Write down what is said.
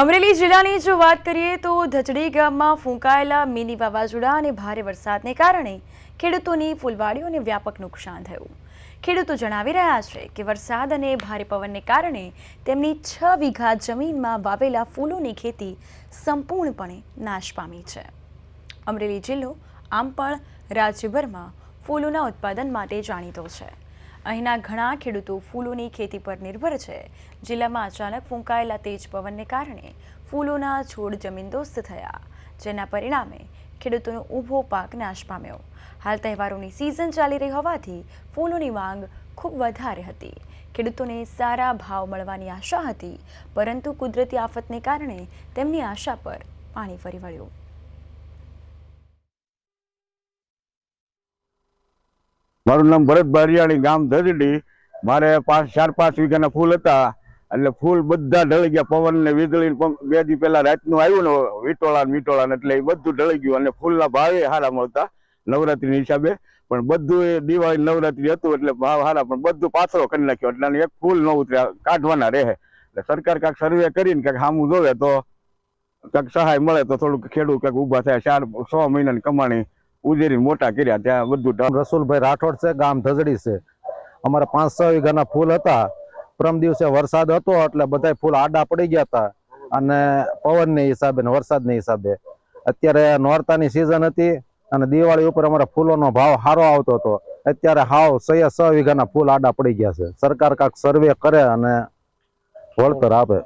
અમરેલી જિલ્લાની જો વાત કરીએ તો ધચડી ગામમાં ફૂંકાયેલા મિની વાવાઝોડા અને ભારે વરસાદને કારણે ખેડૂતોની ફૂલવાડીઓને વ્યાપક નુકસાન થયું. ખેડૂતો જણાવી રહ્યા છે કે વરસાદ અને ભારે પવનને કારણે તેમની છ વીઘા જમીનમાં વાવેલા ફૂલોની ખેતી સંપૂર્ણપણે નાશ પામી છે. અમરેલી જિલ્લો આમ પણ રાજ્યભરમાં ફૂલોના ઉત્પાદન માટે જાણીતો છે. અહીંના ઘણા ખેડૂતો ફૂલોની ખેતી પર નિર્ભર છે. જિલ્લામાં અચાનક ફૂંકાયેલા તેજ પવનને કારણે ફૂલોના છોડ જમીનદોસ્ત થયા, જેના પરિણામે ખેડૂતોનો ઊભો પાક નાશ પામ્યો. હાલ તહેવારોની સિઝન ચાલી રહી હોવાથી ફૂલોની માંગ ખૂબ વધારે હતી. ખેડૂતોને સારા ભાવ મળવાની આશા હતી, પરંતુ કુદરતી આફતને કારણે તેમની આશા પર પાણી ફરી વળ્યું. મારું નામ ભરત બારિયાણી ગામ ધરડી. મારે પાંચ, ચાર, પાંચ વીઘાના ફૂલ હતા. એટલે ફૂલ બધા ઢળી ગયા. પવન ને વીજળી બે દી પહેલા રાતનું આવ્યું ને વીટોળા ને વિટોળા એટલે એ બધું ઢળી ગયું. અને ફૂલના ભાવે સારા મળતા નવરાત્રીના હિસાબે. પણ બધું એ દિવાળી નવરાત્રી હતું એટલે ભાવ સારા પણ બધું પાછળ કરી નાખ્યો. એટલે એક ફૂલ ન ઉતર્યા કાઢવાના રહે. એટલે સરકાર કાંઈક સર્વે કરીને કાંઈક સામું જોવે તો કાંઈક સહાય મળે તો થોડુંક ખેડૂત કાંઈક ઊભા થાય. ચાર, છ મહિનાની કમાણી ઉજેરી મોટા કર્યા ત્યાં બધું રસુલભાઈ રાઠોડ છે, ગામ ધજડી છે. અમારા પાંચ છ વીઘાના ફૂલ હતા. પ્રમ દિવસે વરસાદ હતો એટલે બધા ફૂલ આડા પડી ગયા હતા અને પવનની હિસાબે ને વરસાદની હિસાબે. અત્યારે નોરતાની સિઝન હતી અને દિવાળી ઉપર અમારા ફૂલોનો ભાવ સારો આવતો હતો. અત્યારે હાવ સયા છ વીઘાના ફૂલ આડા પડી ગયા છે. સરકાર કાંક સર્વે કરે અને વળતર આપે.